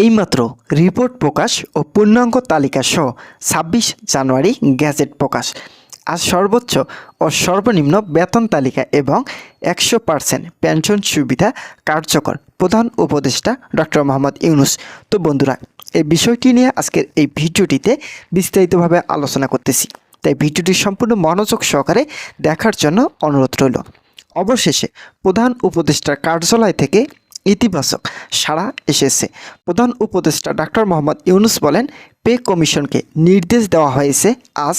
এইমাত্র রিপোর্ট প্রকাশ ও পূর্ণাঙ্গ তালিকা সহ ছাব্বিশ জানুয়ারি গ্যাজেট প্রকাশ। আজ সর্বোচ্চ ও সর্বনিম্ন বেতন তালিকা এবং একশো পার্সেন্ট পেনশন সুবিধা কার্যকর, প্রধান উপদেষ্টা ডক্টর মোহাম্মদ ইউনুস। তো বন্ধুরা, এই বিষয়টি নিয়ে আজকের এই ভিডিওটিতে বিস্তারিতভাবে আলোচনা করতেছি। তাই ভিডিওটি সম্পূর্ণ মনোযোগ সহকারে দেখার জন্য অনুরোধ রইল। অবশেষে প্রধান উপদেষ্টার কার্যালয় থেকে ইতিবাচক সাড়া এসেছে। প্রধান উপদেষ্টা ডাক্তার মোহাম্মদ ইউনুস বলেন, পে কমিশনকে নির্দেশ দেওয়া হয়েছে আজ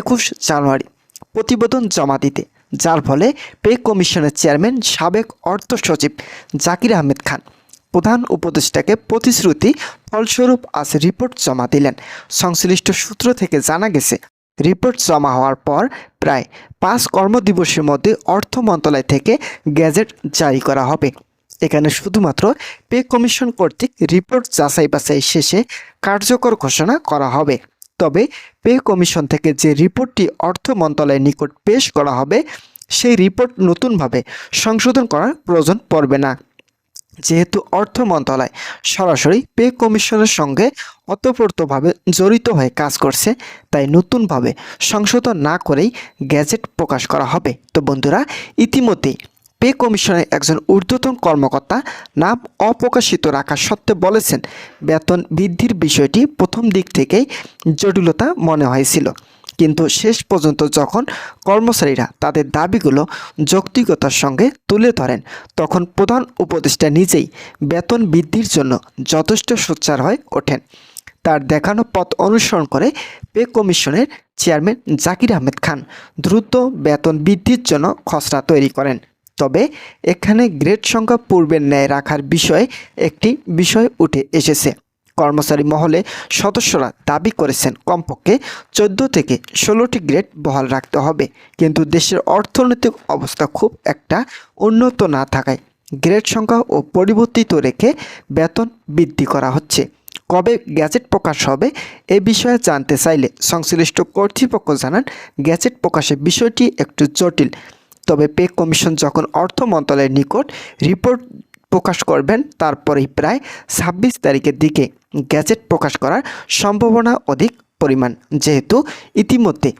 একুশ জানুয়ারি প্রতিবেদন জমা দিতে, যার ফলে পে কমিশনের চেয়ারম্যান, সাবেক অর্থ সচিব জাকির আহমেদ খান, প্রধান উপদেষ্টাকে প্রতিশ্রুতি ফলস্বরূপ আজ রিপোর্ট জমা দিলেন। সংশ্লিষ্ট সূত্র থেকে জানা গেছে, রিপোর্ট জমা হওয়ার পর প্রায় পাঁচ কর্মদিবসের মধ্যে অর্থ মন্ত্রণালয় থেকে গ্যাজেট জারি করা হবে। এখানে শুধুমাত্র পে কমিশন কর্তৃক রিপোর্ট যাচাই বাছাই শেষে কার্যকর ঘোষণা করা হবে। তবে পে কমিশন থেকে যে রিপোর্টটি অর্থ মন্ত্রণালয়ের নিকট পেশ করা হবে, সেই রিপোর্ট নতুনভাবে সংশোধন করার প্রয়োজন পড়বে না। যেহেতু অর্থ মন্ত্রণালয় সরাসরি পে কমিশনের সঙ্গে অতপ্রতভাবে জড়িত হয়ে কাজ করছে, তাই নতুনভাবে সংশোধন না করেই গ্যাজেট প্রকাশ করা হবে। তো বন্ধুরা, ইতিমধ্যেই পে কমিশনের একজন ঊর্ধ্বতন কর্মকর্তা নাম অপ্রকাশিত রাখা সত্ত্বে বলেছেন, বেতন বৃদ্ধির বিষয়টি প্রথম দিক থেকেই জটিলতা মনে হয়েছিল। কিন্তু শেষ পর্যন্ত যখন কর্মচারীরা তাদের দাবিগুলো যৌক্তিকতার সঙ্গে তুলে ধরেন, তখন প্রধান উপদেষ্টা নিজেই বেতন বৃদ্ধির জন্য যথেষ্ট সোচ্চার হয়ে ওঠেন। তার দেখানো পথ অনুসরণ করে পে কমিশনের চেয়ারম্যান জাকির আহমেদ খান দ্রুত বেতন বৃদ্ধির জন্য খসড়া তৈরি করেন। তবে এখানে গ্রেড সংখ্যা পূর্বের ন্যায় রাখার বিষয়ে একটি বিষয় উঠে এসেছে। কর্মচারী মহলে সদস্যরা দাবি করেছেন, কমপক্ষে চোদ্দ থেকে ষোলোটি গ্রেড বহাল রাখতে হবে। কিন্তু দেশের অর্থনৈতিক অবস্থা খুব একটা উন্নত না থাকায় গ্রেড সংখ্যা ও পরিবর্তিত রেখে বেতন বৃদ্ধি করা হচ্ছে। কবে গ্যাজেট প্রকাশ হবে এ বিষয়ে জানতে চাইলে সংশ্লিষ্ট কর্তৃপক্ষ জানান। গ্যাজেট প্রকাশের বিষয়টি একটু জটিল। তবে পে কমিশন যখন অর্থ মন্ত্রণালয়ের নিকট রিপোর্ট প্রকাশ করবেন, তারপরেই প্রায় ছাব্বিশ তারিখের দিকে গ্যাজেট প্রকাশ করার সম্ভাবনা অধিক পরিমাণ। যেহেতু ইতিমধ্যে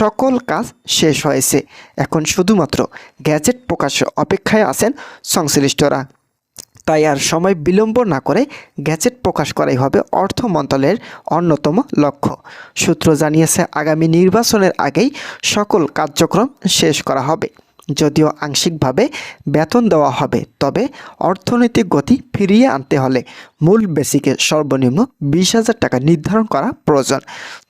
সকল কাজ শেষ হয়েছে, এখন শুধুমাত্র গ্যাজেট প্রকাশের অপেক্ষায় আছেন সংশ্লিষ্টরা। তাই আর সময় বিলম্ব না করে গ্যাজেট প্রকাশ করাই হবে অর্থ মন্ত্রণালয়ের অন্যতম লক্ষ্য। সূত্র জানিয়েছে, আগামী নির্বাচনের আগেই সকল কার্যক্রম শেষ করা হবে। যদিও আংশিকভাবে বেতন দেওয়া হবে, তবে অর্থনৈতিক গতি ফিরিয়ে আনতে হলে মূল বেসিকে সর্বনিম্ন বিশ হাজার টাকা নির্ধারণ করা প্রয়োজন।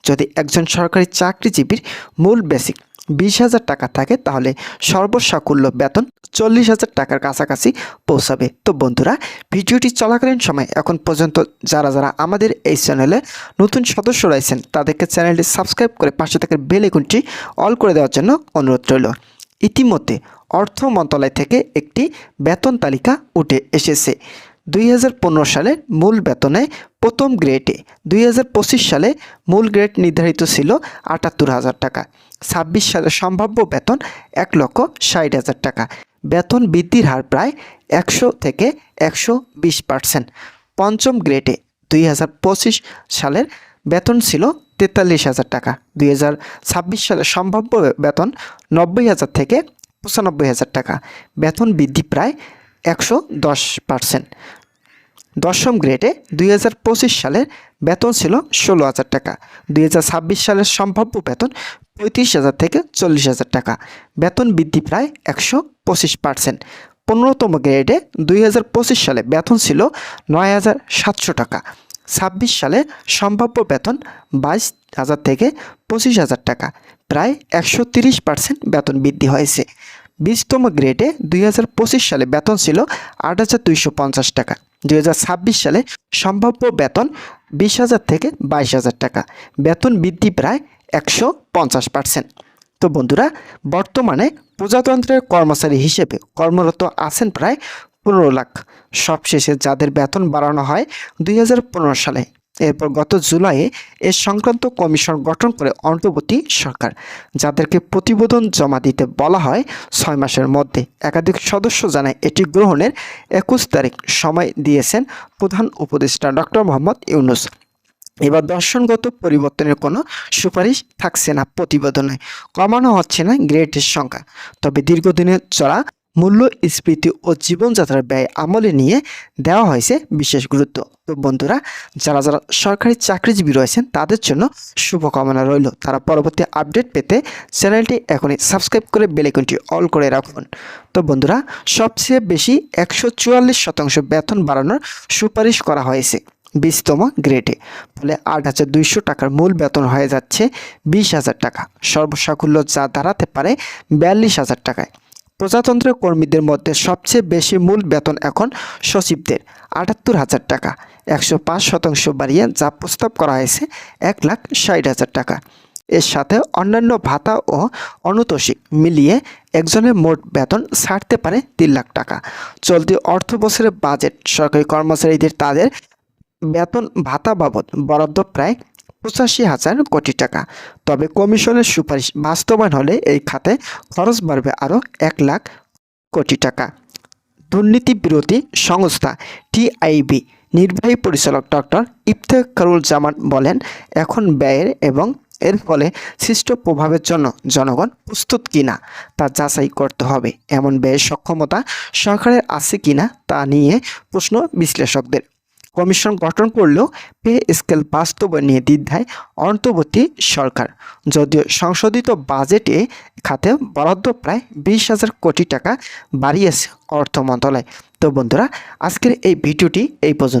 যদি একজন সরকারি চাকরিজীবীর মূল বেসিক বিশ হাজার টাকা থাকে, তাহলে সর্বসাকুল্য বেতন চল্লিশ হাজার টাকার কাছাকাছি পৌঁছাবে। তো বন্ধুরা, ভিডিওটি চলাকালীন সময় এখন পর্যন্ত যারা যারা আমাদের এই চ্যানেলে নতুন সদস্য রয়েছেন, তাদেরকে চ্যানেলটি সাবস্ক্রাইব করে পাশে থাকার বেল আইকনটি অল করে দেওয়ার জন্য অনুরোধ রইল। ইতিমধ্যে অর্থ মন্ত্রণালয় থেকে একটি বেতন তালিকা উঠে এসেছে। দুই সালে মূল বেতনে প্রথম গ্রেডে দুই হাজার পঁচিশ সালে মূল গ্রেড নির্ধারিত ছিল আটাত্তর হাজার টাকা। ছাব্বিশ সালে সম্ভাব্য বেতন এক লক্ষ ষাট হাজার টাকা। বেতন বৃদ্ধির হার প্রায় একশো থেকে একশো বিশ পার্সেন্ট। পঞ্চম গ্রেডে দুই হাজার পঁচিশ সালের বেতন ছিল তেতাল্লিশ হাজার টাকা। দুই সালে সম্ভাব্য বেতন নব্বই হাজার থেকে পঁচানব্বই হাজার টাকা। বেতন বৃদ্ধি প্রায় একশো দশ পার্সেন্ট। দশম গ্রেডে দুই হাজার পঁচিশ সালের বেতন ছিল ষোলো হাজার টাকা। দুই হাজার ছাব্বিশ সালের সম্ভাব্য বেতন পঁয়ত্রিশ হাজার থেকে চল্লিশ হাজার টাকা। বেতন বৃদ্ধি প্রায় একশো পঁচিশ পার্সেন্ট। পনেরোতম গ্রেডে দুই হাজার পঁচিশ সালে বেতন ছিল নয় হাজার সাতশো টাকা। ছাব্বিশ সালে সম্ভাব্য বেতন বাইশ হাজার থেকে পঁচিশ হাজার টাকা। প্রায় একশো তিরিশ পার্সেন্ট বেতন বৃদ্ধি হয়েছে। বিশতম গ্রেডে দুই হাজার পঁচিশ সালে বেতন ছিল আট হাজার দুইশো পঞ্চাশ টাকা। দুই হাজার ছাব্বিশ সালে সম্ভাব্য বেতন বিশ হাজার থেকে বাইশ হাজার টাকা। বেতন বৃদ্ধি প্রায় একশো পঞ্চাশ পার্সেন্ট। তো বন্ধুরা, বর্তমানে প্রজাতন্ত্রের কর্মচারী হিসেবে কর্মরত আছেন প্রায় পনেরো লাখ। সবশেষে যাদের বেতন বাড়ানো হয় দুই হাজার পনেরো সালে। এরপর গত জুলাইয়ে এ সংক্রান্ত কমিশন গঠন করে অন্তর্বর্তী সরকার, যাদেরকে প্রতিবেদন জমা দিতে বলা হয় ছয় মাসের মধ্যে। একাধিক সদস্য জানায় এটি গ্রহণের একুশ তারিখ সময় দিয়েছেন প্রধান উপদেষ্টা ডক্টর মোহাম্মদ ইউনুস। এবার দর্শনগত পরিবর্তনের কোনো সুপারিশ থাকছে না প্রতিবেদনে। কমানো হচ্ছে না গ্রেডের সংখ্যা, তবে দীর্ঘদিনের চলা মূল্যস্ফীতি ও জীবনযাত্রার ব্যয় আমলে নিয়ে দেওয়া হয়েছে বিশেষ গুরুত্ব। তো বন্ধুরা, যারা যারা সরকারি চাকরিজীবী রয়েছেন, তাদের জন্য শুভকামনা রইল। তারা পরবর্তী আপডেট পেতে চ্যানেলটি এখনই সাবস্ক্রাইব করে বেলাইকনটি অল করে রাখুন। তো বন্ধুরা, সবচেয়ে বেশি একশো চুয়াল্লিশ শতাংশ বেতন বাড়ানোর সুপারিশ করা হয়েছে বিশতম গ্রেডে। ফলে আট হাজার দুইশো টাকার মূল বেতন হয়ে যাচ্ছে বিশ হাজার টাকা। সর্বসাকুল্য যা দাঁড়াতে পারে বিয়াল্লিশ হাজার টাকায়। প্রজাতন্ত্রের কর্মীদের মধ্যে সবচেয়ে বেশি মূল বেতন এখন সচিবদের, আটাত্তর হাজার টাকা। একশো পাঁচ শতাংশ বাড়িয়ে যা প্রস্তাব করা হয়েছে, এক লাখ ষাট হাজার টাকা। এর সাথে অন্যান্য ভাতা ও অনুতোষিক মিলিয়ে একজনের মোট বেতন ছাড়তে পারে তিন লাখ টাকা। চলতি অর্থ বছরের বাজেট সরকারি কর্মচারীদের তাদের বেতন ভাতা বাবদ বরাদ্দ প্রায় পঁচাশি হাজার কোটি টাকা। তবে কমিশনের সুপারিশ বাস্তবায়ন হলে এই খাতে খরচ বাড়বে আরও এক লাখ কোটি টাকা। দুর্নীতি বিরোধী সংস্থা টিআইবি, নির্বাহী পরিচালক ডক্টর ইফতেখারুল জামান বলেন, এখন ব্যয়ের এবং এর ফলে সৃষ্ট প্রভাবের জন্য জনগণ প্রস্তুত কিনা তা যাচাই করতে হবে। এমন ব্যয়ের সক্ষমতা সরকারের আছে কিনা তা নিয়ে প্রশ্ন বিশ্লেষকদের কমিশন গঠন করলেও পে স্কেল নিয়ে দ্বিধায় অন্তর্বর্তী সরকার। যদিও সংশোধিত বাজেটে খাতে বরাদ্দ প্রায় বিশ হাজার কোটি টাকা বাড়িয়েছে অর্থ মন্ত্রণালয়। তো বন্ধুরা, আজকের এই ভিডিওটি এই পর্যন্ত।